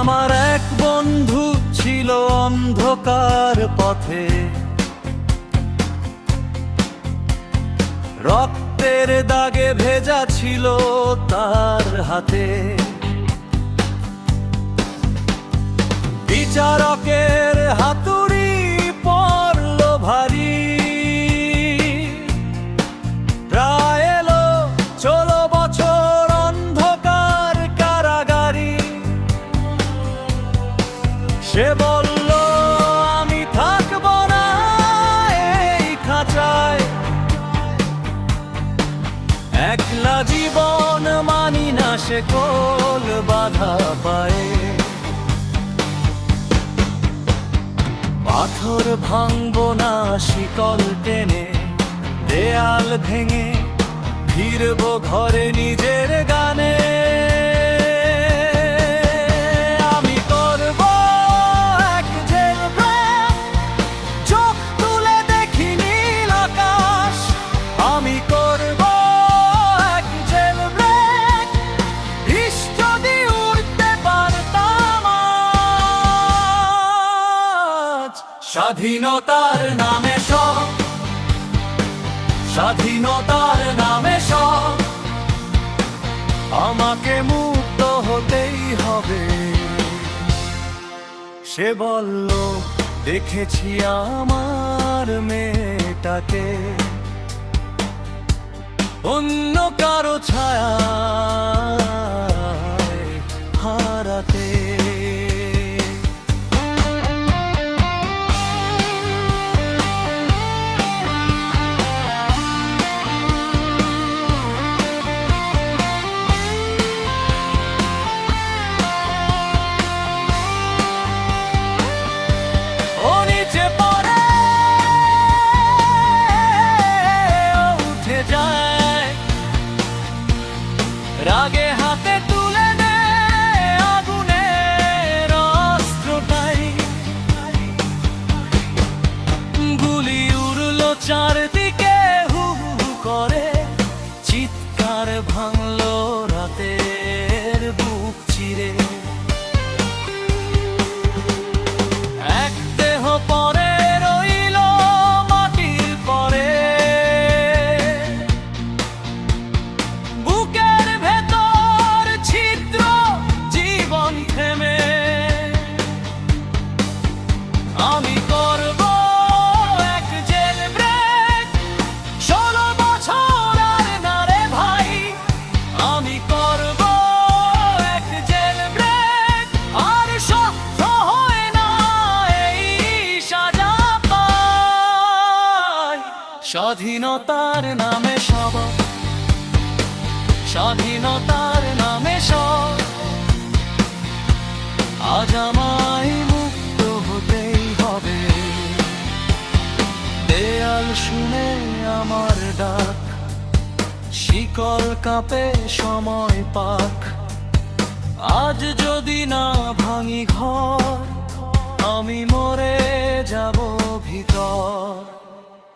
আমার এক বন্ধু ছিল অন্ধকার পথে। রক্তের দাগে ভেজা ছিল তার হাতে। বিচারকের সে কোন বাধা পায়? পাথর ভাঙব না, শিকল টেনে, দেয়াল ভেঙে ফিরব ঘরে নিজের গানে। স্বাধীনতার নামে সব। স্বাধীনতার নামে সব। আমাকে মুক্ত হতেই হবে। সে বলল, দেখেছি আমার মেয়েটাকে। অন্য কারও ছায়া রাগে হাতে তুলে নেয় আগুনের অস্ত্রটাই। গুলি উড়লো চারদিকে স্বাধীনতার নামে সব। স্বাধীনতার নামে সব। আজ আমায় মুক্ত হতেই হবে। দেয়াল শুনে আমার ডাক। শিকল কাঁপে সময় পাক। আজ যদি না ভাঙি ঘর, আমি মরে যাব ভিতর।